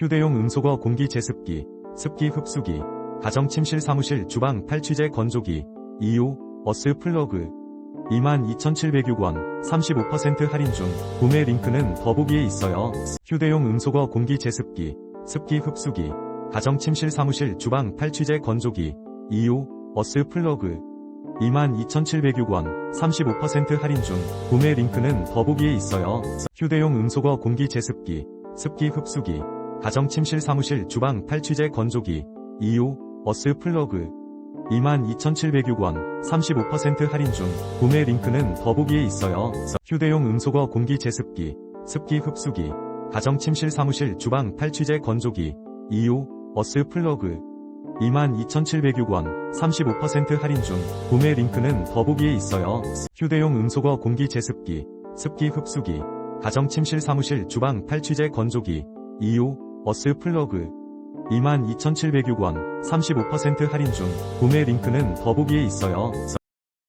휴대용 음소거 공기 제습기, 습기 흡수기, 가정 침실 사무실 주방 탈취제 건조기, 2호, 어스 플러그. 22,706원, 35% 할인 중, 구매 링크는 더보기에 있어요. 휴대용 음소거 공기 제습기, 습기 흡수기, 가정 침실 사무실 주방 탈취제 건조기, 2호, 어스 플러그. 22,706원, 35% 할인 중, 구매 링크는 더보기에 있어요. 휴대용 음소거 공기 제습기, 습기 흡수기, 가정 침실 사무실 주방 탈취제 건조기, 2호, 어스 플러그. 22,706원, 35% 할인 중, 구매 링크는 더보기에 있어요. 휴대용 음소거 공기 제습기, 습기 흡수기, 가정 침실 사무실 주방 탈취제 건조기, 2호, 어스 플러그. 22,706원, 35% 할인 중, 구매 링크는 더보기에 있어요. 휴대용 음소거 공기 제습기, 습기 흡수기, 가정 침실 사무실 주방 탈취제 건조기, 2호, 어스 플러그. 22,706원, 35% 할인 중, 구매 링크는 더보기에 있어요.